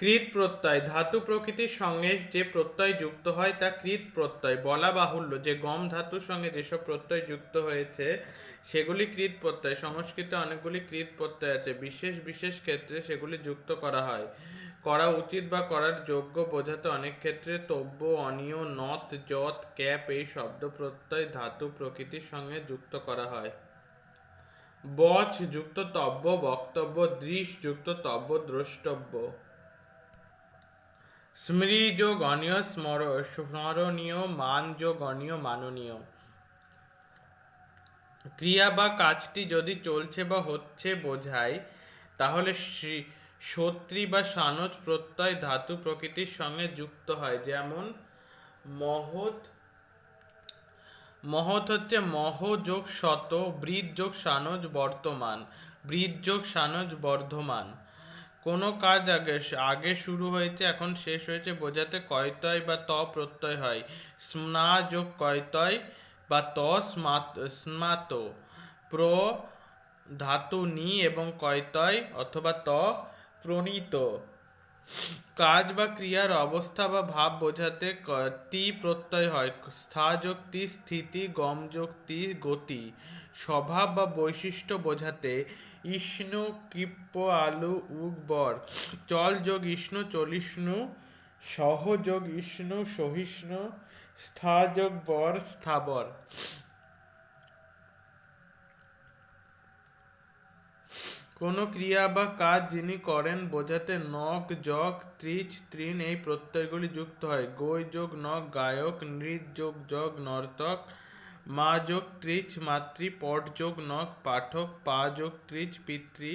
কৃত প্রত্যয়, ধাতু প্রকৃতির সঙ্গে যে প্রত্যয় যুক্ত হয় তা কৃত প্রত্যয়, বলা বাহুল্য। যে গম ধাতুর সঙ্গে যেসব প্রত্যয় যুক্ত হয়েছে, সেগুলি কৃত প্রত্যয়। সংস্কৃতে অনেকগুলি কৃত প্রত্যয় আছে। বিশেষ বিশেষ ক্ষেত্রে সেগুলি যুক্ত করা হয়। করা উচিত বা করার যোগ্য বোঝাতে অনেক ক্ষেত্রে তব্য, অনিয় নত যত, ক্যাপ এই শব্দ প্রত্যয় ধাতু প্রকৃতির সঙ্গে যুক্ত করা হয়। বচ যুক্ত তব্য, বক্তব্য, দৃশ যুক্ত তব্য, দ্রষ্টব্য। স্মৃজ গণীয় স্মর, স্মরণীয় মান গণীয় মাননীয়। ক্রিয়া বা কাজটি যদি চলছে বা হচ্ছে বোঝায়, তাহলে সত্রী বা সানজ প্রত্যয় ধাতু প্রকৃতির সঙ্গে যুক্ত হয়। যেমন, মহৎ মহৎ হচ্ছে মহ যোগ শত, বৃদ যোগ সানজ বর্তমান, বৃদ যোগ সানজ বর্ধমান। কোনো কাজ আগে আগে শুরু হয়েছে, এখন শেষ হয়েছে বোঝাতে কয়তয় বা ত প্রত্যয় হয়। স্না যোগ কয়তয় বা ত স্মাত স্মাত। প্র ধাতু নি এবং কয়তয় অথবা ত প্রণীত। কাজ বা ক্রিয়ার অবস্থা বা ভাব বোঝাতে তি প্রত্যয় হয়। স্থা যোগ তি, স্থিতি, গম যোগ তি, গতি। স্বভাব বা বৈশিষ্ট্য বোঝাতে ইষ্ণু কিপ্প আলু উগ বর। চল যোগ ইষ্ণু চলিষ্ণু, সহ যোগ ইষ্ণু সহিষ্ণু, স্থা যোগ বর স্থাবর কোনো ক্রিয়া বা কাজ যিনি করেন বোঝাতে নখ, জগ, ত্রিচ ত্রিন এই প্রত্যয়গুলি যুক্ত হয়। গৈ যোগ, নখ, গায়ক নৃত যোগ, জগ, নর্তক মা যোগ ত্রিচ মাতৃ পট যোগ নখ পাঠক পা যোগ ত্রিচ পিতৃ